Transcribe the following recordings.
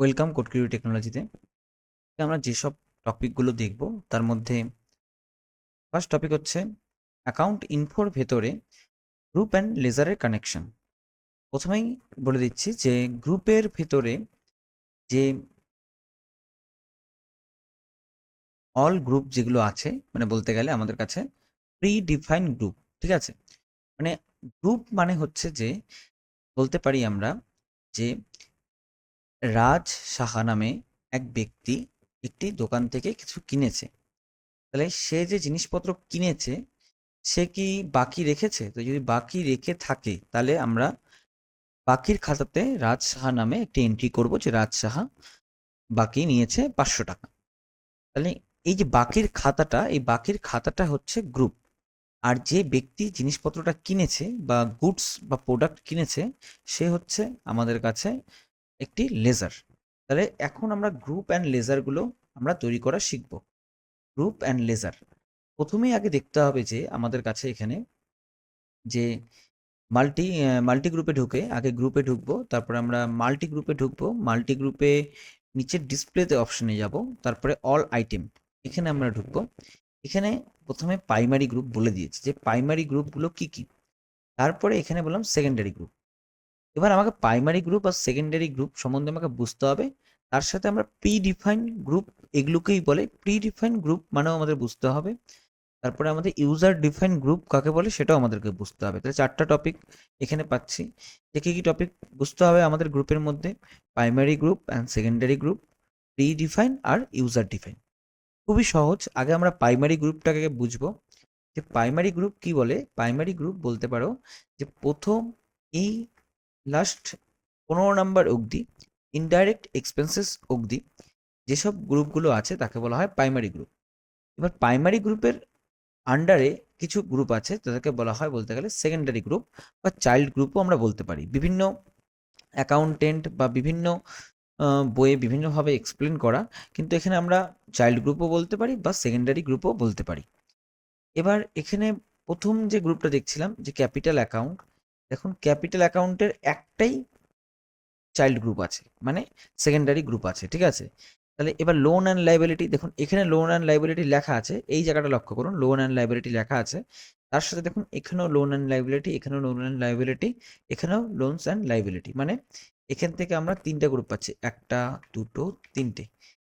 Welcome কোডকিউরি টেকনোলজিতে আমরা যেসব টপিকগুলো দেখব, তার মধ্যে ফার্স্ট টপিক হচ্ছে অ্যাকাউন্ট ইনফোর ভেতরে গ্রুপ অ্যান্ড লেজারের কানেকশন প্রথমেই বলে দিচ্ছি যে গ্রুপের ভেতরে যে অল গ্রুপ যেগুলো আছে মানে বলতে গেলে আমাদের কাছে প্রি ডিফাইন গ্রুপ ঠিক আছে? মানে গ্রুপ মানে হচ্ছে যে, বলতে পারি আমরা যে রাজ সাহা নামে এক ব্যক্তি একটি দোকান থেকে কিছু কিনেছে। তাহলে সে যে জিনিসপত্র কিনেছে, সে কি বাকি রেখেছে? তো যদি বাকি রেখে থাকে, তাহলে আমরা বাকির খাতাতে রাজ সাহা নামে একটি এন্ট্রি করব যে রাজ সাহা বাকি নিয়েছে পাঁচশো টাকা। তাহলে এই যে বাকির খাতাটা, এই বাকির খাতাটা হচ্ছে গ্রুপ আর যে ব্যক্তি জিনিসপত্রটা কিনেছে বা গুডস বা প্রোডাক্ট কিনেছে, সে হচ্ছে আমাদের কাছে একটি লেজার তাহলে এখন আমরা গ্রুপ অ্যান্ড লেজারগুলো আমরা তৈরি করা শিখব। গ্রুপ অ্যান্ড লেজার প্রথমেই আগে দেখতে হবে যে আমাদের কাছে এখানে যে মাল্টি মাল্টি গ্রুপে ঢুকে আগে গ্রুপে ঢুকবো, তারপরে আমরা মাল্টি গ্রুপে ঢুকবো মাল্টি গ্রুপে নিচের ডিসপ্লেতে অপশনে যাব, তারপরে অল আইটেম এখানে আমরা ঢুকবো। এখানে প্রথমে প্রাইমারি গ্রুপ বলে দিয়েছে যে প্রাইমারি গ্রুপগুলো কি কি? তারপরে এখানে বললাম সেকেন্ডারি গ্রুপ এবার আমাকে প্রাইমারি গ্রুপ আর সেকেন্ডারি গ্রুপ সম্বন্ধে আমাকে বুঝতে হবে। তার সাথে আমরা প্রি ডিফাইন গ্রুপ এগুলোকেই বলে প্রি ডিফাইন গ্রুপ মানেও আমাদের বুঝতে হবে। তারপরে আমাদের ইউজার ডিফাইন গ্রুপ কাকে বলে সেটাও আমাদেরকে বুঝতে হবে। তাহলে চারটা টপিক এখানে পাচ্ছি। যে কী কী টপিক বুঝতে হবে আমাদের গ্রুপের মধ্যে। Primary group and secondary group predefine R user define খুবই সহজ। আগে আমরা প্রাইমারি গ্রুপটাকে বুঝব। যে প্রাইমারি গ্রুপ কি বলে? প্রাইমারি গ্রুপ বলতে পারো যে প্রথম এই লাস্ট পনেরো নাম্বার অবধি ইনডাইরেক্ট এক্সপেন্সেস অবধি যেসব গ্রুপগুলো আছে তাকে বলা হয় প্রাইমারি গ্রুপ এবার প্রাইমারি গ্রুপের আন্ডারে কিছু গ্রুপ আছে তাদেরকে বলা হয় বলতে গেলে সেকেন্ডারি গ্রুপ বা চাইল্ড গ্রুপও আমরা বলতে পারি। বিভিন্ন অ্যাকাউন্টেন্ট বা বিভিন্ন বইয়ে বিভিন্নভাবে এক্সপ্লেন করা, কিন্তু এখানে আমরা চাইল্ড গ্রুপও বলতে পারি বা সেকেন্ডারি গ্রুপও বলতে পারি। এবার এখানে প্রথম যে গ্রুপটা দেখছিলাম যে ক্যাপিটাল অ্যাকাউন্ট দেখুন ক্যাপিটাল অ্যাকাউন্টের একটাই চাইল্ড গ্রুপ আছে মানে সেকেন্ডারি গ্রুপ আছে, ঠিক আছে? তাহলে এবার লোন অ্যান্ড লাইবিলিটি দেখুন, এখানে লোন অ্যান্ড লাইবিলিটি লেখা আছে, এই জায়গাটা লক্ষ্য করুন লোন অ্যান্ড লাইবিলিটি লেখা আছে, তার সাথে দেখুন, এখানেও লোন অ্যান্ড লাইবিলিটি এখানেও লোন অ্যান্ড লাইবিলিটি এখানেও লোনস অ্যান্ড লাইবিলিটি মানে এখান থেকে আমরা তিনটা গ্রুপ পাচ্ছি, একটা, দুটো, তিনটে,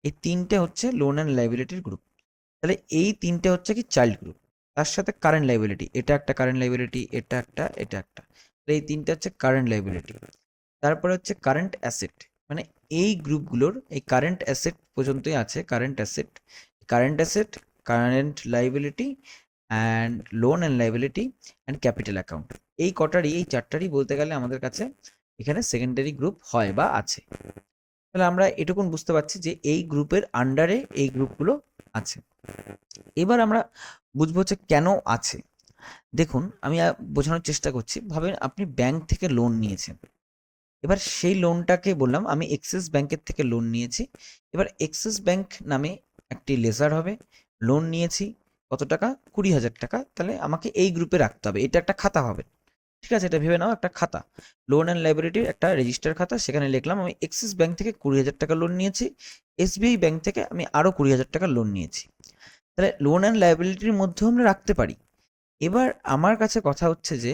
এই তিনটে হচ্ছে লোন অ্যান্ড লাইবিলিটির গ্রুপ তাহলে এই তিনটে হচ্ছে কি চাইল্ড গ্রুপ তার সাথে কারেন্ট লাইবিলিটি এটা একটা কারেন্ট লাইবিলিটি এটা একটা এটা একটা। এই তিনটে হচ্ছে কারেন্ট লাইবিলিটি তারপরে হচ্ছে কারেন্ট অ্যাসেট মানে এই গ্রুপগুলোর এই কারেন্ট অ্যাসেট পর্যন্তই আছে current asset current asset current liability and loan and liability and capital account এই কটারই, এই চারটারই বলতে গেলে আমাদের কাছে এখানে সেকেন্ডারি গ্রুপ হয় বা আছে। তাহলে আমরা এটুকুন বুঝতে পারছি যে এই গ্রুপের আন্ডারে এই গ্রুপগুলো আছে। এবার আমরা বুঝব হচ্ছে কেন আছে। দেখুন, আমি বোঝানোর চেষ্টা করছি। ভাবেন আপনি ব্যাংক থেকে লোন নিয়েছেন। এবার সেই লোনটাকে বললাম, আমি এক্সিস ব্যাংকের থেকে লোন নিয়েছি। এবার এক্সিস ব্যাংক নামে একটি লেজার হবে। লোন নিয়েছি, কত টাকা? কুড়ি হাজার টাকা। তাহলে আমাকে এই গ্রুপে রাখতে হবে। এটা একটা খাতা হবে। ঠিক আছে, এটা ভেবে নাও একটা খাতা। লোন অ্যান্ড লাইব্রেরিটির একটা রেজিস্টার খাতা, সেখানে লিখলাম, আমি এক্সিস ব্যাংক থেকে কুড়ি হাজার টাকা লোন নিয়েছি এসবিআই ব্যাংক থেকে আমি আরও কুড়ি হাজার টাকা লোন নিয়েছি। তাহলে লোন অ্যান্ড লাইবিলিটির মধ্যেও আমরা রাখতে পারি। এবার আমার কাছে কথা হচ্ছে যে,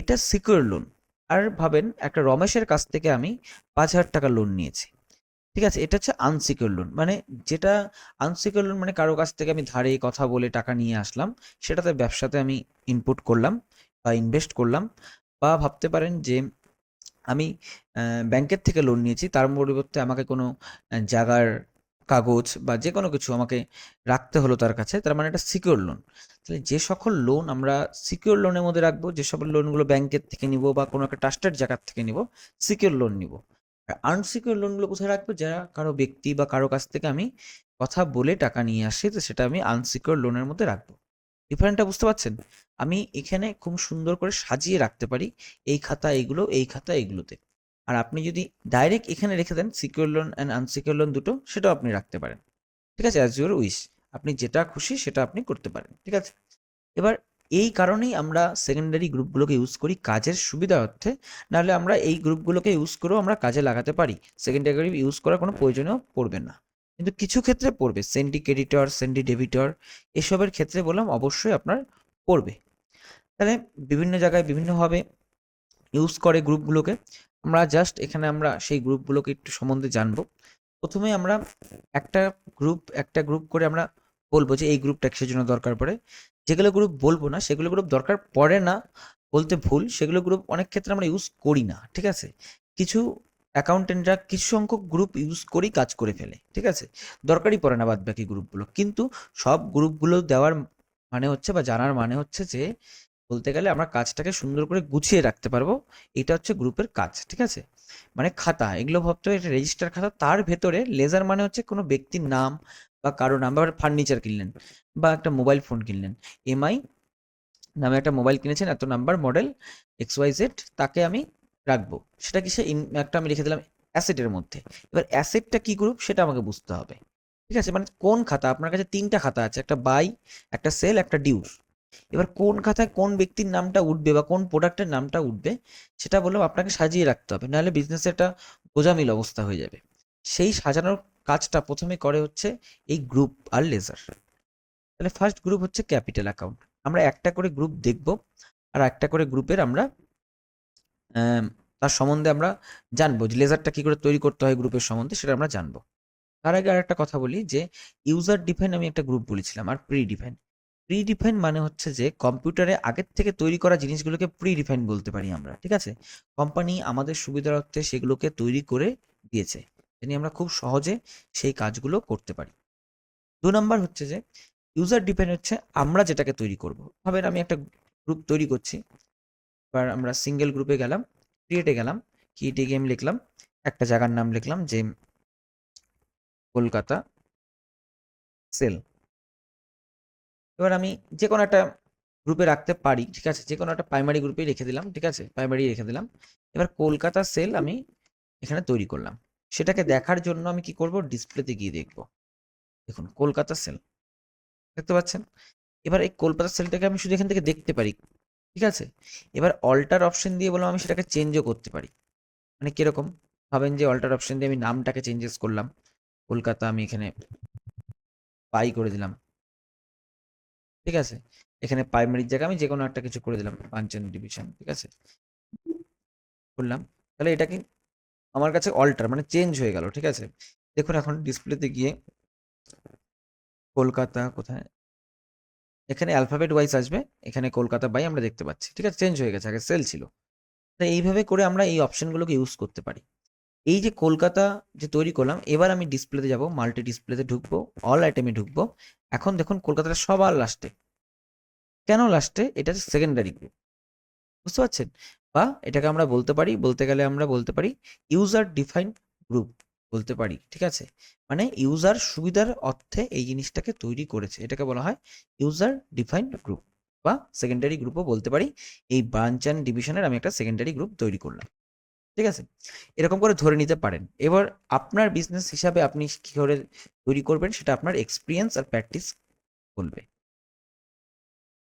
এটা সিকিউর লোন আর ভাবেন, একটা রমেশের কাছ থেকে আমি পাঁচ হাজার টাকা লোন নিয়েছি। ঠিক আছে, এটা হচ্ছে আনসিকিউর লোন মানে যেটা আনসিকিউর লোন মানে কারও কাছ থেকে আমি ধারে কথা বলে টাকা নিয়ে আসলাম, সেটাতে ব্যবসাতে আমি ইনপুট করলাম। বা ইনভেস্ট করলাম বা ভাবতে পারেন যে আমি ব্যাংকের থেকে লোন নিয়েছি, তার পরিবর্তে আমাকে কোনো জায়গার কাগজ বা যে কোনো কিছু আমাকে রাখতে হলো তার কাছে, তার মানে এটা সিকিউর লোন তাহলে যে সকল লোন আমরা সিকিউর লোনের মধ্যে রাখব, যে সকল লোনগুলো ব্যাংকের থেকে নিব বা কোনো একটা ট্রাস্টেড জায়গার থেকে নিব সিকিউর লোন নিব। আর লোনগুলো কোথায় রাখব? যারা কারও ব্যক্তি বা কারও কাছ থেকে আমি কথা বলে টাকা নিয়ে আসি, তো সেটা আমি আনসিকিউর লোনের মধ্যে রাখব। ডিফারেন্টটা বুঝতে পারছেন? আমি এখানে খুব সুন্দর করে সাজিয়ে রাখতে পারি এই খাতা এইগুলো এই খাতা এইগুলোতে আর আপনি যদি ডাইরেক্ট এখানে রেখে দেন secure loan and unsecure loan দুটো, সেটাও আপনি রাখতে পারেন। ঠিক আছে? অ্যাজ ইউর উইশ আপনি যেটা খুশি সেটা আপনি করতে পারেন। ঠিক আছে? এবার এই কারণেই আমরা সেকেন্ডারি গ্রুপগুলোকে ইউজ করি কাজের সুবিধা অর্থে। নাহলে আমরা এই গ্রুপগুলোকে ইউজ করেও আমরা কাজে লাগাতে পারি। সেকেন্ডারি ইউজ করার কোনো প্রয়োজনও পড়বে না। কিন্তু কিছু ক্ষেত্রে পড়বে। সেন্ডি ক্রেডিটর সেন্ডি ডেবিটর, এসবের ক্ষেত্রে বললাম অবশ্যই আপনার পড়বে। তাহলে বিভিন্ন জায়গায় বিভিন্নভাবে ইউজ করে গ্রুপগুলোকে আমরা জাস্ট এখানে আমরা সেই গ্রুপগুলোকে একটু সম্বন্ধে জানব। প্রথমে আমরা একটা গ্রুপ একটা গ্রুপ করে আমরা বলব যে এই গ্রুপটা কিসের জন্য দরকার পড়ে। যেগুলো গ্রুপ বলব না, সেগুলো গ্রুপ দরকার পড়ে না, বলতে ভুল। সেগুলো গ্রুপ অনেক ক্ষেত্রে আমরা ইউজ করি না, ঠিক আছে? কিছু অ্যাকাউন্টেন্টরা কিছু সংখ্যক গ্রুপ ইউজ করেই কাজ করে ফেলে, ঠিক আছে? দরকারই পড়ে না বাদ বাকি গ্রুপগুলো কিন্তু সব গ্রুপগুলো দেওয়ার মানে হচ্ছে বা জানার মানে হচ্ছে যে, বলতে গেলে আমরা কাজটাকে সুন্দর করে গুছিয়ে রাখতে পারব। এটা হচ্ছে গ্রুপের কাজ, ঠিক আছে? মানে খাতা, এগুলো ভাবতে হবে এটা রেজিস্টার খাতা, তার ভেতরে লেজার মানে হচ্ছে কোনো ব্যক্তির নাম বা কারও নাম বা ফার্নিচার কিনলেন বা একটা মোবাইল ফোন কিনলেন। এমআই নামে একটা মোবাইল কিনেছেন, এত number model X Y Z তাকে আমি রাখব। সেটা কি সে একটা আমি রেখে দিলাম অ্যাসেটের মধ্যে। এবার অ্যাসেটটা কি গ্রুপ সেটা আমাকে বুঝতে হবে। ঠিক আছে? মানে কোন খাতা? আপনার কাছে তিনটা খাতা আছে একটা বাই একটা সেল একটা ডিউস এবার কোন খাতায় কোন ব্যক্তির নামটা উঠবে বা কোন প্রোডাক্টের নামটা উঠবে সেটা বললাম আপনাকে সাজিয়ে রাখতে হবে। নাহলে বিজনেসে একটা গোজামিল অবস্থা হয়ে যাবে। সেই সাজানোর কাজটা প্রথমে করে হচ্ছে এই গ্রুপ আর লেজার তাহলে ফার্স্ট গ্রুপ হচ্ছে ক্যাপিটাল অ্যাকাউন্ট আমরা একটা করে গ্রুপ দেখব আর একটা করে গ্রুপের আমরা আম, তার সম্বন্ধে আমরা জানব যে লেজারটা কি করে তৈরি করতে হয় গ্রুপের সম্বন্ধে, সেটা আমরা জানব। তার আগে আর একটা কথা বলি যে ইউজার ডিফাইন আমি একটা গ্রুপ বলেছিলাম, আর প্রি ডিফাইন প্রি ডিফাইন মানে হচ্ছে যে কম্পিউটারে আগের থেকে তৈরি করা জিনিসগুলোকে প্রি ডিফাইন বলতে পারি আমরা, ঠিক আছে? কোম্পানি আমাদের সুবিধার্থে সেগুলোকে তৈরি করে দিয়েছে যিনি আমরা খুব সহজে সেই কাজগুলো করতে পারি। দু নম্বর হচ্ছে যে ইউজার ডিপেন্ড হচ্ছে আমরা যেটাকে তৈরি করব। ভাবেন আমি একটা গ্রুপ তৈরি করছি এবার আমরা সিঙ্গেল গ্রুপে গেলাম ক্রিয়েটে গেলাম ক্রিয়েটে গেম লিখলাম, একটা জায়গার নাম লিখলাম যে কলকাতা সেল এবার আমি যে কোনো একটা গ্রুপে রাখতে পারি, ঠিক আছে? যে কোনো একটা প্রাইমারি গ্রুপে রেখে দিলাম, ঠিক আছে? প্রাইমারি রেখে দিলাম। এবার কলকাতা সেল আমি এখানে তৈরি করলাম। সেটাকে দেখার জন্য আমি কি করব? ডিসপ্লেতে গিয়ে দেখব। দেখুন, কলকাতা সেল দেখতে পাচ্ছেন? এবার এই কলকাতা সেলটাকে আমি শুধু এখান থেকে দেখতে পারি। ঠিক আছে? এবার অল্টার অপশন দিয়ে বললাম আমি সেটাকে চেঞ্জও করতে পারি। মানে কীরকম? ভাবেন যে অল্টার অপশন দিয়ে আমি নামটাকে চেঞ্জেস করলাম। কলকাতা আমি এখানে পাই করে দিলাম। ঠিক আছে? এখানে প্রাইমারির জায়গায় আমি যে কোনো একটা কিছু করে দিলাম পাঞ্চন ডিভিশন ঠিক আছে? করলাম। তাহলে এটা কি আমার কাছে অল্টার মানে চেঞ্জ হয়ে গেল, ঠিক আছে? দেখুন এখন ডিসপ্লেতে গিয়ে কলকাতা কোথায়? এখানে অ্যালফাবেট ওয়াইজ আসবে, এখানে কলকাতা বাই আমরা দেখতে পাচ্ছি, ঠিক আছে? চেঞ্জ হয়ে গেছে, আগে সেল ছিল। তো এইভাবে করে আমরা এই অপশনগুলোকে ইউজ করতে পারি। এই যে কলকাতা যে তৈরি করলাম, এবার আমি ডিসপ্লেতে যাব মাল্টি ডিসপ্লেতে ঢুকবো অল আইটেমে ঢুকবো। এখন দেখুন কলকাতাটা সবার লাস্টে কেন লাস্টে এটা সেকেন্ডারি গ্রুপ বুঝতে পারছেন? বা এটাকে আমরা বলতে পারি, বলতে গেলে আমরা বলতে পারি ইউজার ডিফাইন গ্রুপ বলতে পারি, ঠিক আছে? মানে ইউজার সুবিধার অর্থে এই জিনিসটাকে তৈরি করেছে। এটাকে বলা হয় ইউজার ডিফাইন্ড গ্রুপ বা সেকেন্ডারি গ্রুপও বলতে পারি। এই ব্রাঞ্চ অ্যান্ড ডিভিশনের আমি একটা সেকেন্ডারি গ্রুপ তৈরি করলাম, ঠিক আছে? এরকম করে ধরে নিতে পারেন। এবার আপনার বিজনেস হিসাবে আপনি কী করে তৈরি করবেন সেটা আপনার এক্সপিরিয়েন্স আর প্র্যাকটিস বলবে।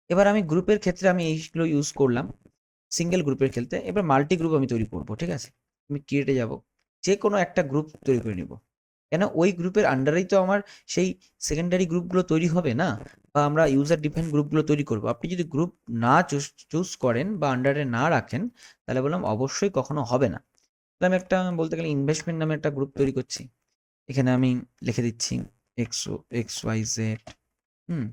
এবার আমি গ্রুপের ক্ষেত্রে আমি এইগুলো ইউজ করলাম সিঙ্গেল গ্রুপের ক্ষেত্রে। এবার মাল্টি গ্রুপ আমি তৈরি করব, ঠিক আছে? আমি ক্রিয়েটে যাব। যে কোনো একটা গ্রুপ তৈরি করে নিব। কেন? ওই গ্রুপের আন্ডারেই তো আমার সেই সেকেন্ডারি গ্রুপগুলো তৈরি হবে না? বা আমরা ইউজার ডিফাইন গ্রুপগুলো তৈরি করব। আপনি যদি গ্রুপ না চুজ করেন বা আন্ডারে না রাখেন, তাহলে বললাম অবশ্যই কখনো হবে না। তাহলে আমি একটা বলতে গেলে ইনভেস্টমেন্ট নামে একটা গ্রুপ তৈরি করছি। এখানে আমি লিখে দিচ্ছি এক্স এক্স ওয়াই জেড হুম?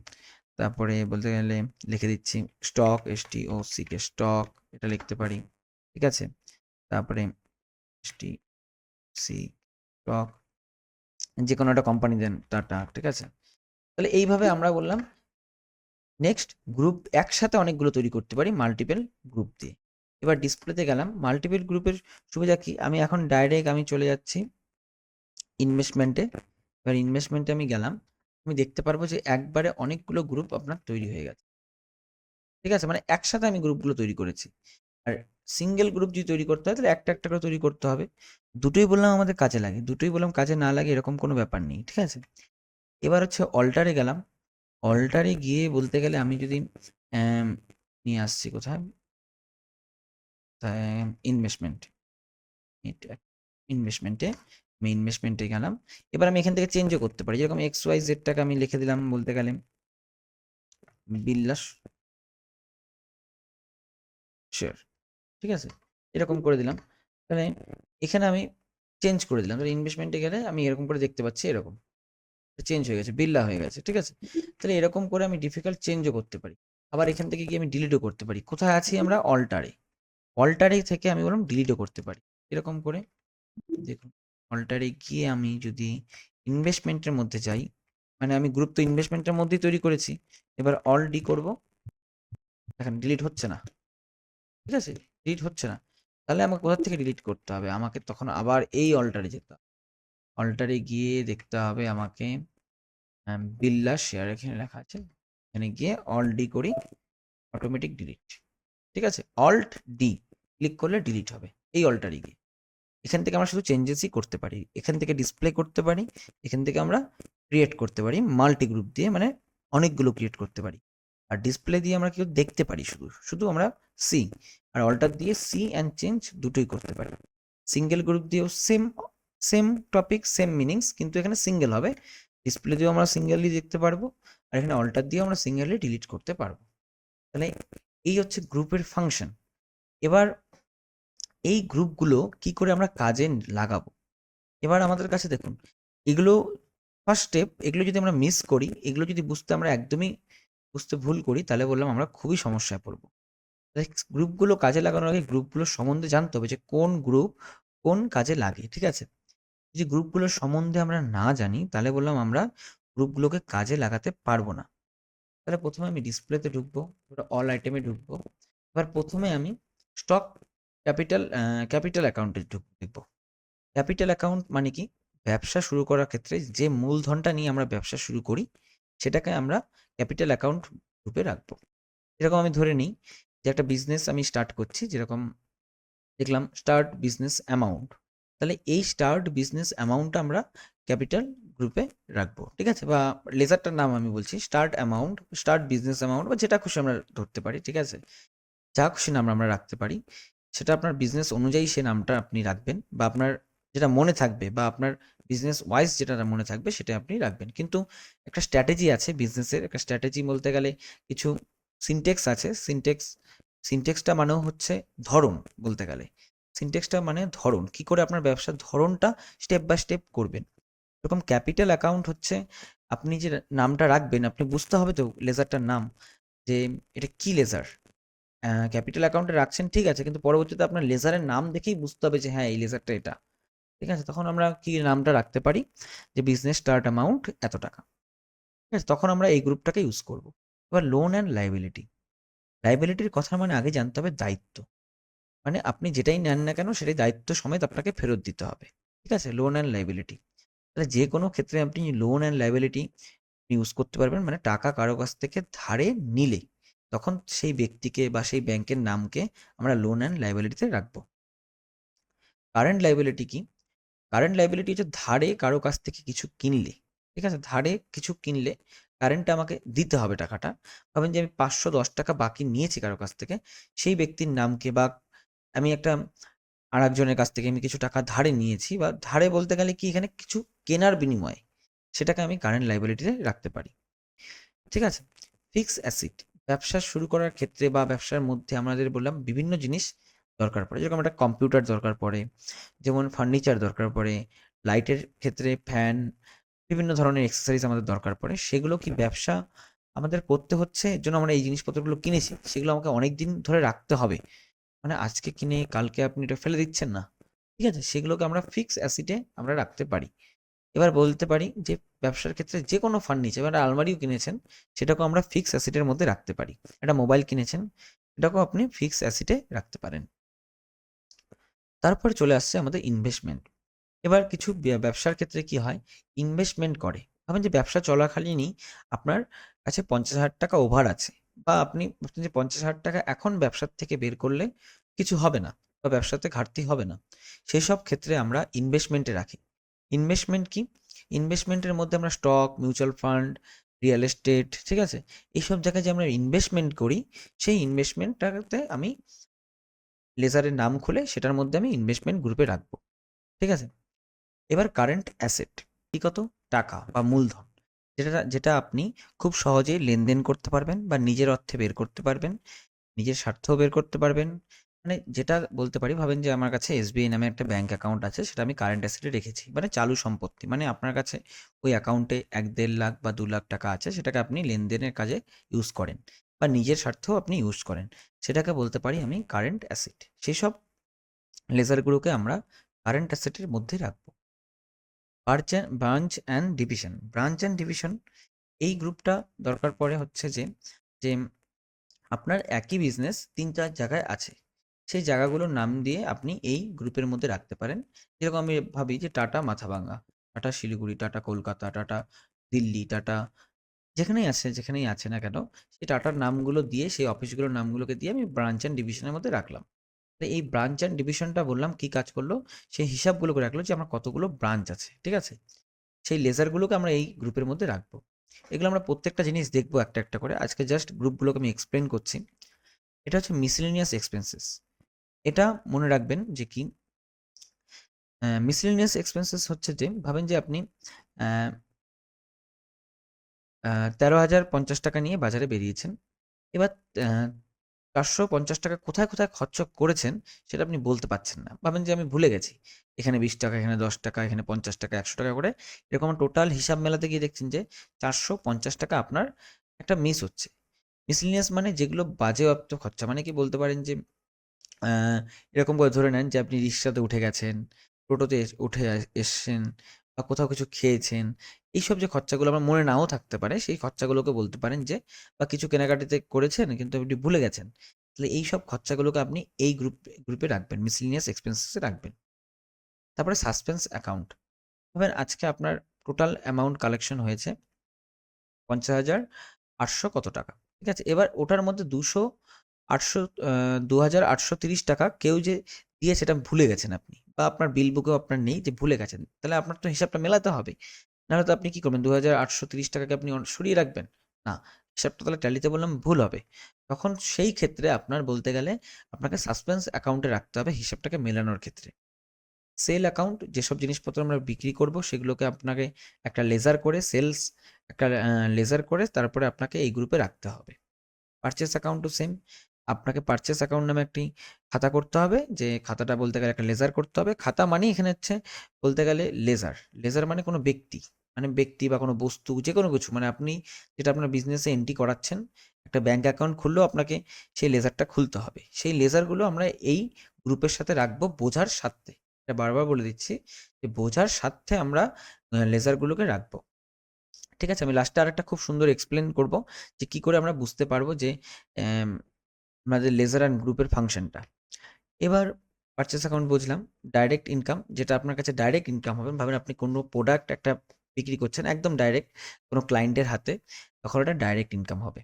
তারপরে বলতে গেলে লিখে দিচ্ছি stock S T O C K stock এটা লিখতে পারি। ঠিক আছে? তারপরে এস টি সি টক যে কোনো একটা কোম্পানি দেন টাটা ঠিক আছে? তাহলে এইভাবে আমরা বললাম নেক্সট গ্রুপ একসাথে অনেকগুলো তৈরি করতে পারি মাল্টিপল গ্রুপ দিয়ে। এবার ডিসপ্লেতে গেলাম মাল্টিপল গ্রুপের সুবিধা কি? আমি এখন ডাইরেক্ট আমি চলে যাচ্ছি ইনভেস্টমেন্টে এবার ইনভেস্টমেন্টে আমি গেলাম আমি দেখতে পারব যে একবারে অনেকগুলো গ্রুপ আপনার তৈরি হয়ে গেছে। ঠিক আছে? মানে একসাথে আমি গ্রুপগুলো তৈরি করেছি। আর সিঙ্গেল গ্রুপ যদি তৈরি করতে হয়, তাহলে একটা একটা করে তৈরি করতে হবে। দুটোই বললাম আমাদের কাজে লাগে। দুটোই বললাম কাজে না লাগে এরকম কোনো ব্যাপার নেই, ঠিক আছে? এবার হচ্ছে অল্টারে গেলাম। অল্টারে গিয়ে বলতে গেলে আমি যদি নিয়ে আসছি কোথায়? ইনভেস্টমেন্ট ইনভেস্টমেন্টে আমি ইনভেস্টমেন্টে গেলাম। এবার আমি এখান থেকে চেঞ্জও করতে পারি। যেরকম এক্স ওয়াই জেডটাকে আমি লিখে দিলাম বলতে গেলে, বিল্লাস ঠিক আছে? এরকম করে দিলাম। তাহলে এখানে আমি চেঞ্জ করে দিলাম। তাহলে ইনভেস্টমেন্টে গেলে আমি এরকম করে দেখতে পাচ্ছি এরকম। চেঞ্জ হয়ে গেছে, বিল্লা হয়ে গেছে, ঠিক আছে? তাহলে এরকম করে আমি ডিফিকাল্ট চেঞ্জও করতে পারি। আবার এখান থেকে গিয়ে আমি ডিলিটও করতে পারি। কোথায় আছি আমরা? অল্টারে অল্টারে থেকে আমি বললাম ডিলিটও করতে পারি। এরকম করে দেখুন অল্টারে গিয়ে আমি যদি ইনভেস্টমেন্টের মধ্যে যাই মানে আমি গ্রুপ তো ইনভেস্টমেন্টের মধ্যেই তৈরি করেছি। এবার অল ডি করব। এখন ডিলিট হচ্ছে না। ঠিক আছে? ডিলিট হচ্ছে না। তাহলে আমাকে কোথা থেকে ডিলিট করতে হবে? আমাকে তখন আবার এই অল্টারে যেতে হবে। অল্টারে গিয়ে দেখতে হবে আমাকে বিল্লা শেয়ার এখানে লেখা আছে। এখানে গিয়ে অল ডি করি অটোমেটিক ডিলিট ঠিক আছে? অল্ট ডি ক্লিক করলে ডিলিট হবে। এই অল্টারে গিয়ে। এখান থেকে আমরা শুধু চেঞ্জেসই করতে পারি। এখান থেকে ডিসপ্লে করতে পারি। এখান থেকে আমরা ক্রিয়েট করতে পারি। মাল্টি গ্রুপ দিয়ে মানে অনেকগুলো ক্রিয়েট করতে পারি। আর ডিসপ্লে দিয়ে আমরা কেউ দেখতে পারি শুধু। শুধু আমরা সি আর অল্টার দিয়ে সি অ্যান্ড চেঞ্জ দুটোই করতে পারি। সিঙ্গেল গ্রুপ দিয়েও same same topic same meanings কিন্তু এখানে সিঙ্গেল হবে। ডিসপ্লে দিয়েও আমরা সিঙ্গেলি দেখতে পারব আর এখানে অল্টার দিয়েও আমরা সিঙ্গেলি ডিলিট করতে পারব। তাহলে এই হচ্ছে গ্রুপের ফাংশন এবার এই গ্রুপগুলো কি করে আমরা কাজে লাগাবো? এবার আমাদের কাছে দেখুন, এগুলো ফার্স্ট স্টেপ এগুলো যদি আমরা মিস করি, এগুলো যদি বুঝতে আমরা একদমই, বুঝতে ভুল করি, তাহলে বললাম আমরা খুবই সমস্যায় পড়ব। গ্রুপগুলো কাজে লাগানোর আগে গ্রুপগুলো সম্বন্ধে জানতে হবে যে কোন গ্রুপ কোন কাজে লাগে, ঠিক আছে? যদি গ্রুপগুলোর সম্বন্ধে আমরা না জানি, তাহলে বললাম আমরা গ্রুপগুলোকে কাজে লাগাতে পারব না। তাহলে প্রথমে আমি ডিসপ্লেতে ঢুকবো অল আইটেমে ঢুকবো। এবার প্রথমে আমি স্টক ক্যাপিটাল ক্যাপিটাল অ্যাকাউন্টে ঢুকবো ক্যাপিটাল অ্যাকাউন্ট মানে কি? ব্যবসা শুরু করার ক্ষেত্রে যে মূলধনটা নিয়ে আমরা ব্যবসা শুরু করি, সেটাকে আমরা ক্যাপিটাল অ্যাকাউন্ট রূপে রাখব। এরকম আমি ধরে নিই যে একটা বিজনেস আমি স্টার্ট করছি, যেরকম দেখলাম স্টার্ট বিজনেস অ্যামাউন্ট তাহলে এই স্টার্ট বিজনেস অ্যামাউন্টটা আমরা ক্যাপিটাল গ্রুপে রাখব, ঠিক আছে? বা লেজারটার নাম আমি বলছি start amount start business amount বা যেটা খুশি আমরা ধরতে পারি, ঠিক আছে? যা খুশি নাম আমরা রাখতে পারি, সেটা আপনার বিজনেস অনুযায়ী সে নামটা আপনি রাখবেন বা আপনার যেটা মনে থাকবে বা আপনার বিজনেস ওয়াইজ যেটা মনে থাকবে সেটা আপনি রাখবেন। কিন্তু একটা স্ট্র্যাটেজি আছে বিজনেসের একটা স্ট্র্যাটেজি বলতে গেলে কিছু সিনটেক্স আছে। সিনটেক্স সিনটেক্সটা মানেও হচ্ছে ধরন বলতে গেলে। সিনটেক্সটা মানে ধরন কি করে আপনার ব্যবসার ধরনটা স্টেপ বাই স্টেপ করবেন? এরকম ক্যাপিটাল অ্যাকাউন্ট হচ্ছে, আপনি যে নামটা রাখবেন, আপনি বুঝতে হবে তো লেজারটার নাম যে এটা কি লেজার ক্যাপিটাল অ্যাকাউন্টে রাখছেন, ঠিক আছে, কিন্তু পরবর্তীতে আপনার লেজারের নাম দেখেই বুঝতে হবে যে হ্যাঁ এই লেজারটা এটা। ঠিক আছে, তখন আমরা কি নামটা রাখতে পারি? যে বিজনেস স্টার্ট অ্যামাউন্ট এত টাকা। ঠিক আছে, তখন আমরা এই গ্রুপটাকে ইউজ করব। এবার লোন অ্যান্ড লাইবিলিটি লাইবিলিটির কথা মানে আগে জানতে হবে দায়িত্ব। মানে আপনি যেটাই নেন না কেন, সেটাই দায়িত্ব সমেত আপনাকে ফেরত দিতে হবে। ঠিক আছে? লোন অ্যান্ড লাইবিলিটি তাহলে যে কোনো ক্ষেত্রে আপনি লোন অ্যান্ড লাইবিলিটি ইউজ করতে পারবেন। মানে টাকা কারও কাছ থেকে ধারে নিলে, তখন সেই ব্যক্তিকে বা সেই ব্যাংকের নামকে আমরা লোন অ্যান্ড লাইবিলিটিতে রাখব। কারেন্ট লাইবিলিটি কি? কারেন্ট লাইবিলিটি হচ্ছে ধারে কারও কাছ থেকে কিছু কিনলে। ঠিক আছে? ধারে কিছু কিনলে কারেন্টে আমাকে দিতে হবে টাকাটা। ভাবেন যে আমি পাঁচশো দশ টাকা বাকি নিয়েছি কারও কাছ থেকে, সেই ব্যক্তির নামকে বা আমি একটা আর একজনের কাছ থেকে আমি কিছু টাকা ধারে নিয়েছি বা ধারে বলতে গেলে কি এখানে কিছু কেনার বিনিময়ে, সেটাকে আমি কারেন্ট লাইবিলিটিতে রাখতে পারি। ঠিক আছে? ফিক্স অ্যাসিড ব্যবসা শুরু করার ক্ষেত্রে বা ব্যবসার মধ্যে আমাদের বললাম বিভিন্ন জিনিস দরকার পড়ে। যেরকম একটা কম্পিউটার দরকার পড়ে, যেমন ফার্নিচার দরকার পড়ে লাইটের ক্ষেত্রে ফ্যান বিভিন্ন ধরনের এক্সেসরিজ আমাদের দরকার পড়ে। সেগুলো কি ব্যবসা আমাদের করতে হচ্ছে? এর জন্য আমরা এই জিনিসপত্রগুলো কিনেছি। সেগুলো আমাকে অনেক দিন ধরে রাখতে হবে। মানে আজকে কিনে কালকে আপনি এটা ফেলে দিচ্ছেন না। ঠিক আছে? সেগুলোকে আমরা ফিক্স অ্যাসিডে আমরা রাখতে পারি। এবার বলতে পারি যে ব্যবসার ক্ষেত্রে যে কোনো ফার্নিচার এবার আলমারিও কিনেছেন, সেটাকেও আমরা ফিক্স অ্যাসিডের মধ্যে রাখতে পারি। একটা মোবাইল কিনেছেন এটাকেও আপনি ফিক্স অ্যাসিডে রাখতে পারেন। তারপর চলে আসছে আমাদের ইনভেস্টমেন্ট এবার কিছু ব্যবসার ক্ষেত্রে কি হয়? ইনভেস্টমেন্ট করে। ভাবেন যে ব্যবসা চলাকালীনই আপনার কাছে পঞ্চাশ হাজার টাকা ওভার আছে বা আপনি ভাবছেন যে পঞ্চাশ হাজার টাকা এখন ব্যবসার থেকে বের করলে কিছু হবে না বা ব্যবসাতে ঘাটতি হবে না। সেই সব ক্ষেত্রে আমরা ইনভেস্টমেন্টে রাখি। ইনভেস্টমেন্ট কি? ইনভেস্টমেন্টের মধ্যে আমরা stock mutual fund real estate ঠিক আছে? এইসব জায়গায় যে আমরা ইনভেস্টমেন্ট করি, সেই ইনভেস্টমেন্টটাতে আমি লেজারের নাম খুলে সেটার মধ্যে আমি ইনভেস্টমেন্ট গ্রুপে রাখব। ঠিক আছে? এবার কারেন্ট অ্যাসেট কি কত? টাকা বা মূলধন। যেটা যেটা আপনি খুব সহজেই লেনদেন করতে পারবেন বা নিজের অর্থে বের করতে পারবেন, নিজের স্বার্থও বের করতে পারবেন। মানে যেটা বলতে পারি, ভাবেন যে আমার কাছে এসবিআই নামে একটা ব্যাংক অ্যাকাউন্ট আছে, সেটা আমি কারেন্ট অ্যাসেটে রেখেছি। মানে চালু সম্পত্তি। মানে আপনার কাছে ওই অ্যাকাউন্টে এক দেড় লাখ বা দু লাখ টাকা আছে, সেটাকে আপনি লেনদেনের কাজে ইউজ করেন বা নিজের স্বার্থেও আপনি ইউজ করেন। সেটাকে বলতে পারি আমি কারেন্ট অ্যাসেট সেসব লেজারগুলোকে আমরা কারেন্ট অ্যাসেটের মধ্যে রাখব। Branch branch and division branch and division এই গ্রুপটা দরকার পড়ে হচ্ছে যে যে আপনার একই বিজনেস তিন চার জায়গায় আছে। সেই জায়গাগুলোর নাম দিয়ে আপনি এই গ্রুপের মধ্যে রাখতে পারেন। যেরকম আমি ভাবি যে, টাটা মাথাভাঙ্গা, টাটা শিলিগুড়ি, টাটা কলকাতা, টাটা দিল্লি, টাটা যেখানেই আছে যেখানেই আছে না কেন, সেই টাটার নামগুলো দিয়ে, সেই অফিসগুলোর নামগুলোকে দিয়ে আমি ব্রাঞ্চ অ্যান্ড ডিভিশনের মধ্যে রাখলাম। এই ব্রাঞ্চ অ্যান্ড ডিভিশনটা বললাম কি কাজ করল? সেই হিসাবগুলো করে রাখল যে আমার কতগুলো ব্রাঞ্চ আছে, ঠিক আছে? সেই লেজারগুলোকে আমরা এই গ্রুপের মধ্যে রাখব। এগুলো আমরা প্রত্যেকটা জিনিস দেখব একটা একটা করে। আজকে জাস্ট গ্রুপগুলোকে আমি এক্সপ্লেন করছি। এটা হচ্ছে মিসলিনিয়াস এক্সপেন্সেস এটা মনে রাখবেন যে কি? মিসলিনিয়াস এক্সপেন্সেস হচ্ছে যে, ভাবেন যে আপনি তেরো হাজার পঞ্চাশ টাকা নিয়ে বাজারে বেরিয়েছেন। এবার চারশো পঞ্চাশ টাকা কোথায় কোথায় খরচ করেছেন সেটা আপনি বলতে পারছেন না। ভাবেন যে আমি ভুলে গেছি। এখানে বিশ টাকা, এখানে দশ টাকা, এখানে পঞ্চাশ টাকা, একশো টাকা করে এরকম টোটাল হিসাব মেলাতে গিয়ে দেখছেন যে চারশো পঞ্চাশ টাকা আপনার একটা মিস হচ্ছে। মিসলিনিয়াস মানে যেগুলো বাজেয়াপ্ত খরচা মানে কি বলতে পারেন যে এরকম করে ধরে নেন যে আপনি রিক্সাতে উঠে গেছেন, টোটোতে উঠে এসছেন বা কোথাও কিছু খেয়েছেন এইসব যে খরচাগুলো আমার মনে নাও থাকতে পারে, সেই খরচাগুলোকে বলতে পারেন যে, বা কিছু কেনাকাটিতে করেছেন কিন্তু আপনি ভুলে গেছেন। তাহলে এই সব খরচাগুলোকে আপনি এই গ্রুপ, গ্রুপে রাখবেন মিসলিনিয়াস এক্সপেন্সেসে রাখবেন। তারপরে সাসপেন্স অ্যাকাউন্ট ভাবেন আজকে আপনার টোটাল অ্যামাউন্ট কালেকশন হয়েছে পঞ্চাশ হাজার আটশো কত টাকা? ঠিক আছে, এবার ওটার মধ্যে দুশো আটশো দু হাজার আটশো তিরিশ টাকা কেউ যে দিয়ে সেটা ভুলে গেছেন আপনি, বা আপনার বিল বুকেও আপনার নেই যে ভুলে গেছেন, তাহলে আপনার তো হিসাবটা মেলাতে হবে। নাহলে তো আপনি কি করবেন? দু হাজার টাকাকে আপনি সরিয়ে রাখবেন? না, হিসাবটা তাহলে ট্যালিতে বললাম ভুল হবে। তখন সেই ক্ষেত্রে আপনার বলতে গেলে আপনাকে সাসপেন্স অ্যাকাউন্টে রাখতে হবে হিসাবটাকে মেলানোর ক্ষেত্রে। সেল অ্যাকাউন্ট, যেসব জিনিসপত্র আমরা বিক্রি করব সেগুলোকে আপনাকে একটা লেজার করে সেলস, একটা লেজার করে তারপরে আপনাকে এই গ্রুপে রাখতে হবে। পারচেস অ্যাকাউন্টও সেম আপনাকে পারচেস অ্যাকাউন্ট নামে একটি খাতা করতে হবে। যে খাতাটা বলতে গেলে একটা লেজার করতে হবে। খাতা মানে এখানে হচ্ছে বলতে গেলে লেজার লেজার মানে কোনো ব্যক্তি মানে ব্যক্তি বা কোনো বস্তু যে কোনো কিছু। মানে আপনি যেটা আপনার বিজনেসে এন্ট্রি করাচ্ছেন, একটা ব্যাঙ্ক অ্যাকাউন্ট খুললেও আপনাকে সেই লেজারটা খুলতে হবে। সেই লেজারগুলো আমরা এই গ্রুপের সাথে রাখব বোঝার স্বার্থে। এটা বারবার বলে দিচ্ছি যে বোঝার স্বার্থে আমরা লেজারগুলোকে রাখব। ঠিক আছে? আমি লাস্টে আরেকটা খুব সুন্দর এক্সপ্লেন করব যে কি করে আমরা বুঝতে পারব যে আমাদের লেজার অ্যান্ড গ্রুপের ফাংশনটা। এবার পারচেস অ্যাকাউন্ট বুঝলাম ডাইরেক্ট ইনকাম যেটা আপনার কাছে ডাইরেক্ট ইনকাম হবে, ভাবেন আপনি কোনো প্রোডাক্ট একটা বিক্রি করছেন, একদম ডাইরেক্ট কোনো ক্লায়েন্টের হাতে, তখন ওটা ডাইরেক্ট ইনকাম হবে।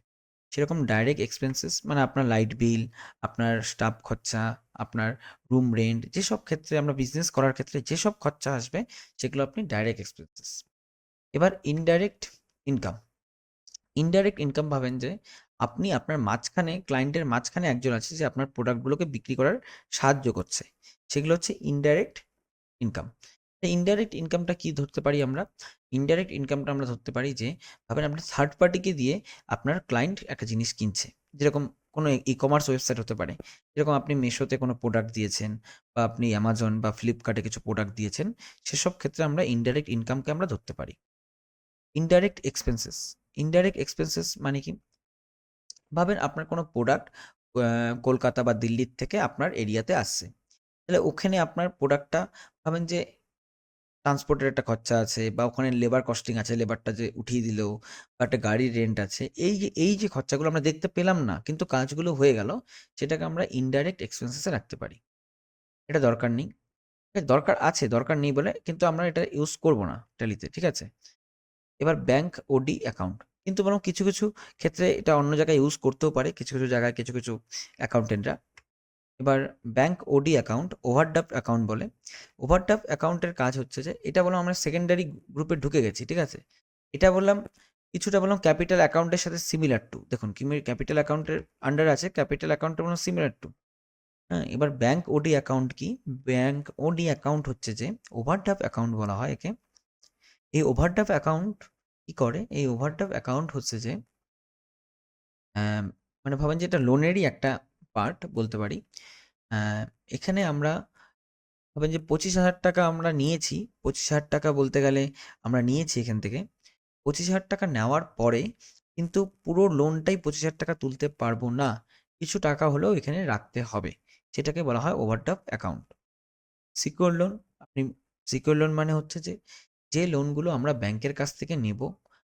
সেরকম ডাইরেক্ট এক্সপেন্সেস মানে আপনার লাইট বিল আপনার স্টাফ খরচা, আপনার রুম রেন্ট যেসব ক্ষেত্রে আমরা বিজনেস করার ক্ষেত্রে যেসব খরচা আসবে, সেগুলো আপনি ডাইরেক্ট এক্সপেন্সেস এবার ইনডাইরেক্ট ইনকাম ইনডাইরেক্ট ইনকাম ভাবেন যে আপনি আপনার মাঝখানে ক্লায়েন্টের মাঝখানে একজন আছে যে আপনার প্রোডাক্টগুলোকে বিক্রি করার সাহায্য করছে। সেগুলো হচ্ছে ইনডাইরেক্ট ইনকাম ইনডাইরেক্ট ইনকামটা কি ধরতে পারি আমরা? ইনডাইরেক্ট ইনকামটা আমরা ধরতে পারি যে, ভাবেন আপনার থার্ড পার্টিকে দিয়ে আপনার ক্লায়েন্ট একটা জিনিস কিনছে। যেরকম কোনো ই কমার্স ওয়েবসাইট হতে পারে। যেরকম আপনি মেশোতে কোনো প্রোডাক্ট দিয়েছেন বা আপনি অ্যামাজন বা ফ্লিপকার্টে কিছু প্রোডাক্ট দিয়েছেন, সেসব ক্ষেত্রে আমরা ইনডাইরেক্ট ইনকামকে আমরা ধরতে পারি। ইনডাইরেক্ট এক্সপেন্সেস ইনডাইরেক্ট এক্সপেন্সেস মানে কি? ভাবেন আপনার কোনো প্রোডাক্ট কলকাতা বা দিল্লির থেকে আপনার এরিয়াতে আসছে। তাহলে ওখানে আপনার প্রোডাক্টটা ভাবেন যে ট্রান্সপোর্টের একটা খরচা আছে বা ওখানে লেবার কস্টিং আছে লেবারটা যে উঠিয়ে দিল বা একটা গাড়ির রেন্ট আছে, এই যে এই যে খরচাগুলো আমরা দেখতে পেলাম না, কিন্তু কাজগুলো হয়ে গেল, সেটাকে আমরা ইনডাইরেক্ট এক্সপেন্সেসে রাখতে পারি। এটা দরকার নেই। দরকার আছে, দরকার নেই বলে কিন্তু আমরা এটা ইউজ করব না ট্যালিতে ঠিক আছে? এবার ব্যাংক ওডি অ্যাকাউন্ট কিন্তু বরং কিছু কিছু ক্ষেত্রে এটা অন্য জায়গায় ইউজ করতেও পারে। কিছু কিছু জায়গায় কিছু কিছু অ্যাকাউন্টেন্টরা এবার bank OD account overdraft account বলে। ওভারড্রাফট অ্যাকাউন্টের কাজ হচ্ছে যে, এটা বললাম আমরা সেকেন্ডারি গ্রুপে ঢুকে গেছি, ঠিক আছে? এটা বললাম কিছুটা বললাম ক্যাপিটাল অ্যাকাউন্টের সাথে সিমিলার টু দেখুন ক্যাপিটাল অ্যাকাউন্টের আন্ডার আছে ক্যাপিটাল অ্যাকাউন্টের বললাম সিমিলার টু হ্যাঁ এবার ব্যাংক ওডি অ্যাকাউন্ট কি? ব্যাংক ওডি অ্যাকাউন্ট হচ্ছে যে ওভারড্রাফট অ্যাকাউন্ট বলা হয় একে। এই ওভারড্রাফট অ্যাকাউন্ট কি করে? এই ওভারড্রাফট অ্যাকাউন্ট হচ্ছে যে মানে ভাবেন যে এটা লোনেরই একটা পার্ট বলতে পারি। এখানে আমরা ভাবেন যে পঁচিশ হাজার টাকা আমরা নিয়েছি। পঁচিশ হাজার টাকা বলতে গেলে আমরা নিয়েছি এখান থেকে। পঁচিশ হাজার টাকা নেওয়ার পরে কিন্তু পুরো লোনটাই পঁচিশ হাজার টাকা তুলতে পারব না। কিছু টাকা হলেও এখানে রাখতে হবে। সেটাকে বলা হয় ওভারড্রাফট অ্যাকাউন্ট সিকিউর লোন আপনি সিকিউর লোন মানে হচ্ছে যে যে লোনগুলো আমরা ব্যাংকের কাছ থেকে নেব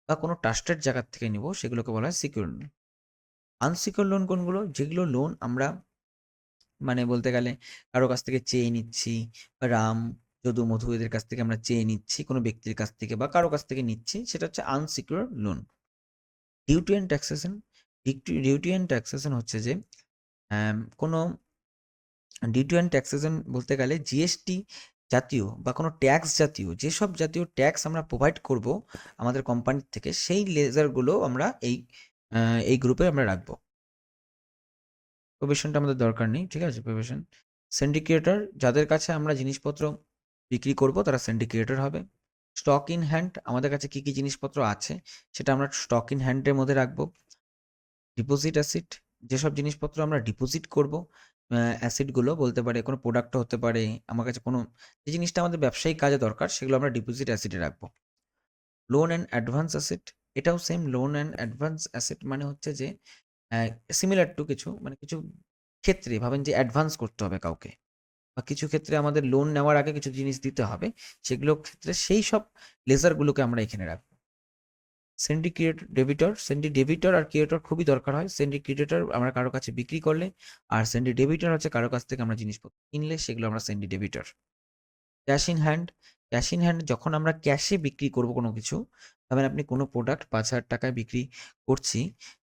বা কোনো ট্রাস্টেড জায়গার থেকে নেব, সেগুলোকে বলা হয় সিকিউর লোন আনসিকিউর লোন কোনগুলো? যেগুলো লোন আমরা মানে বলতে গেলে কারও কাছ থেকে চেয়ে নিচ্ছি রাম, যদু, মধু এদের কাছ থেকে আমরা চেয়ে নিচ্ছি, কোনো ব্যক্তির কাছ থেকে বা কারও কাছ থেকে নিচ্ছি, সেটা হচ্ছে unsecure loan duty and taxation duty and taxation হচ্ছে যে কোনো ডিউটি অ্যান্ড ট্যাক্সেশন বলতে গেলে জিএসটি জাতীয় বা কোনো ট্যাক্স জাতীয়, যেসব জাতীয় ট্যাক্স আমরা প্রোভাইড করব আমাদের কোম্পানির থেকে, সেই লেজারগুলো আমরা এই এই গ্রুপে আমরা রাখব। প্রভিশনটা আমাদের দরকার নেই, ঠিক আছে? প্রভিশন সিন্ডিকেটর যাদের কাছে আমরা জিনিসপত্র বিক্রি করব, তারা সিন্ডিকেটর হবে। স্টক ইন হ্যান্ড আমাদের কাছে কি কি জিনিসপত্র আছে, সেটা আমরা স্টক ইন হ্যান্ডের মধ্যে রাখব। ডিপোজিট অ্যাসিড যেসব জিনিসপত্র আমরা ডিপোজিট করব অ্যাসিডগুলো বলতে পারে, কোনো প্রোডাক্ট হতে পারে, আমার কাছে কোনো, যে জিনিসটা আমাদের ব্যবসায়িক কাজে দরকার, সেগুলো আমরা ডিপোজিট অ্যাসিডে রাখব। লোন অ্যান্ড অ্যাডভান্স অ্যাসেট এটাও same loan and advance asset মানে হচ্ছে যে সিমিলার টু কিছু মানে কিছু ক্ষেত্রে, ভাবেন যে অ্যাডভান্স করতে হবে কাউকে, বা কিছু ক্ষেত্রে আমাদের লোন নেওয়ার আগে কিছু জিনিস দিতে হবে সেগুলোর ক্ষেত্রে সেই সব লেজারগুলোকে আমরা এখানে রাখব। সিন্ডিকেট ডেবিটর সেন্ডি ডেবিটর আর ক্রিয়েটর খুবই দরকার হয়। সিন্ডিকেটর আমরা কারও কাছে বিক্রি করলে আর সেন্ডি ডেবিটর হচ্ছে কারও কাছ থেকে আমরা জিনিসপত্র কিনলে সেগুলো আমরা sundry debtor cash in hand cash in hand যখন আমরা ক্যাশে বিক্রি করব কোনো কিছু তখন আপনি কোনো প্রোডাক্ট পাঁচ হাজার টাকায় বিক্রি করছি,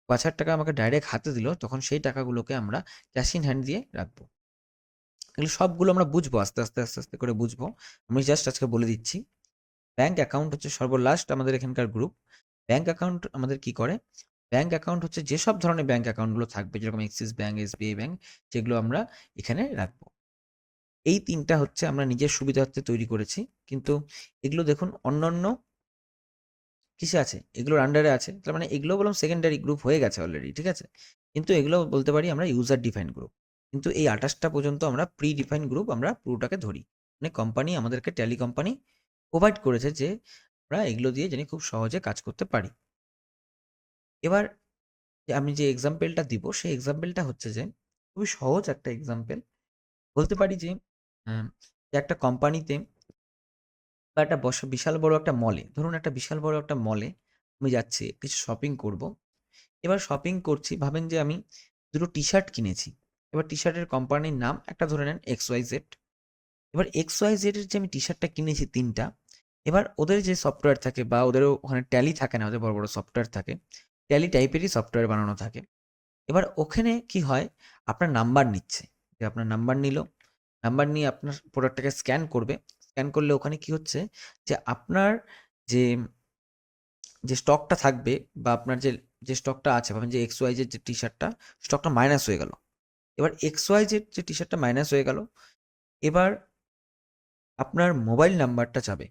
পাঁচ হাজার টাকা আমাকে ডাইরেক্ট হাতে দিল, তখন সেই টাকাগুলোকে আমরা ক্যাশ ইন হ্যান্ড দিয়ে রাখব। এগুলো সবগুলো আমরা বুঝব, আস্তে আস্তে আস্তে আস্তে করে বুঝব। আমি জাস্ট আজকে বলে দিচ্ছি। ব্যাংক অ্যাকাউন্ট হচ্ছে সর্বলাস্ট আমাদের এখানকার গ্রুপ ব্যাংক অ্যাকাউন্ট আমাদের কি করে? ব্যাংক অ্যাকাউন্ট হচ্ছে যেসব ধরনের ব্যাংক অ্যাকাউন্টগুলো থাকবে, যেরকম এক্সিস ব্যাংক এসবিআই ব্যাংক যেগুলো আমরা এখানে রাখব। এই তিনটা হচ্ছে আমরা নিজের সুবিধার্থে তৈরি করেছি। কিন্তু এগুলো দেখুন অন্যান্য কিসে আছে? এগুলোর আন্ডারে আছে। তার মানে এগুলো বললাম সেকেন্ডারি গ্রুপ হয়ে গেছে অলরেডি ঠিক আছে? কিন্তু এগুলো বলতে পারি আমরা ইউজার ডিফাইন গ্রুপ কিন্তু এই আঠাশটা পর্যন্ত আমরা প্রি ডিফাইন গ্রুপ আমরা পুরোটাকে ধরি। মানে কোম্পানি আমাদেরকে ট্যালি কোম্পানি প্রোভাইড করেছে যে আমরা এগুলো দিয়ে জানি খুব সহজে কাজ করতে পারি। এবার আমি যে এক্সাম্পলটা দিব, সেই এক্সাম্পলটা হচ্ছে যে, খুবই সহজ একটা এক্সাম্পল বলতে পারি যে একটা কোম্পানিতে বা একটা বিশাল বড় একটা মলে ধরুন একটা বিশাল বড় একটা মলে আমি যাচ্ছি, কিছু শপিং করব। এবার শপিং করছি, ভাবেন যে আমি দুটো টি শার্ট কিনেছি। এবার টি শার্টের কোম্পানির নাম একটা ধরে নেন এক্স ওয়াই জেড এবার এক্স ওয়াই জেডের যে আমি টি শার্টটা কিনেছি তিনটা এবার ওদের যে সফটওয়্যার থাকে বা ওদের ওখানে ট্যালি থাকে না, ওদের বড় বড় সফটওয়্যার থাকে ট্যালি টাইপেরই সফটওয়্যার বানানো থাকে। এবার ওখানে কি হয়, আপনার নাম্বার নিচ্ছে, যে আপনার নাম্বার নিল নাম্বার নিয়ে আপনার প্রোডাক্টটাকে স্ক্যান করবে স্ক্যান করলে ওখানে কি হচ্ছে, যে আপনার যে যে স্টকটা থাকবে বা আপনার যে যে স্টকটা আছে, ভাবেন যে এক্স ওয়াই যে টি শার্টটা স্টকটা মাইনাস হয়ে গেল। এবার এক্স ওয়াই যে টি শার্টটা মাইনাস হয়ে গেল, এবার আপনার মোবাইল নাম্বারটা যাবে।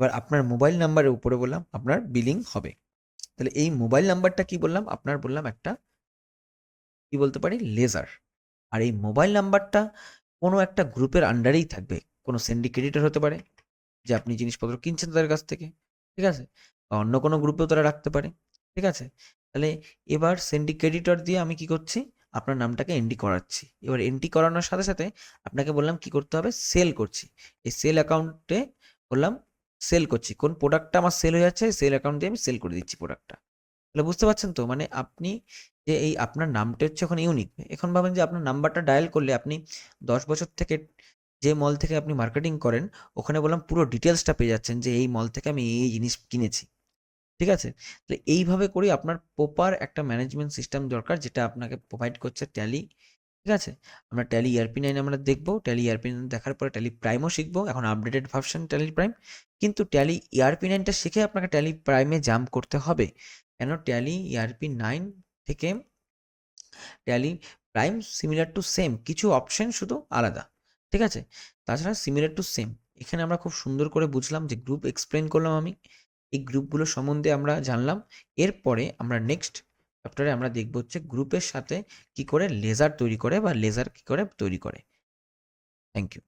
এবার আপনার মোবাইল নাম্বারের উপরে বললাম আপনার বিলিং হবে। তাহলে এই মোবাইল নাম্বারটা কি বললাম? আপনার বললাম একটা কি বলতে পারি? লেজার আর এই মোবাইল নাম্বারটা কোনো একটা গ্রুপের আন্ডারেই থাকবে। কোনো সিন্ডিকেটের হতে পারে যে আপনি জিনিসপত্র কিনছেন তাদের কাছ থেকে, ঠিক আছে? বা অন্য কোনো গ্রুপেও তারা রাখতে পারে, ঠিক আছে? তাহলে এবার সিন্ডিকেটর দিয়ে আমি কি করছি? আপনার নামটাকে এন্ট্রি করাচ্ছি। এবার এন্ট্রি করানোর সাথে সাথে আপনাকে বললাম কি করতে হবে? সেল করছি। এই সেল অ্যাকাউন্টে বললাম সেল করছি। কোন প্রোডাক্টটা আমার সেল হয়ে যাচ্ছে সেল অ্যাকাউন্ট দিয়ে আমি সেল করে দিচ্ছি প্রোডাক্টটা তাহলে বুঝতে পারছেন তো? মানে আপনি যে এই আপনার নামটা হচ্ছে এখন ইউনিক এখন ভাবেন যে আপনার নাম্বারটা ডায়াল করলে আপনি দশ বছর থেকে যে মল থেকে আপনি মার্কেটিং করেন, ওখানে বললাম পুরো ডিটেলসটা পেয়ে যাচ্ছেন যে এই মল থেকে আমি এই জিনিস কিনেছি। ঠিক আছে? তাহলে এইভাবে করে আপনার প্রপার একটা ম্যানেজমেন্ট সিস্টেম দরকার যেটা আপনাকে প্রোভাইড করছে ট্যালি ঠিক আছে? আমরা ট্যালি ইয়ারপি নাইন আমরা দেখব ট্যালি ইয়ারপি নাইন দেখার পরে ট্যালি প্রাইমও শিখব, এখন আপডেটেড ভার্সন ট্যালি প্রাইম কিন্তু ট্যালি ইয়ারপি নাইনটা শিখে আপনাকে ট্যালি প্রাইমে জাম্প করতে হবে। কেন? ট্যালি ইয়ারপি নাইন থেকে Tally prime similar to same কিছু অপশন শুধু আলাদা, ঠিক আছে? তাছাড়া সিমিলার টু সেম এখানে আমরা খুব সুন্দর করে বুঝলাম যে গ্রুপ এক্সপ্লেন করলাম আমি, এই গ্রুপগুলো সম্বন্ধে আমরা জানলাম, এরপরে আমরা নেক্সট চ্যাপ্টারে আমরা দেখব হচ্ছে গ্রুপের সাথে কি করে লেজার তৈরি করে বা লেজার কি করে তৈরি করে। Thank you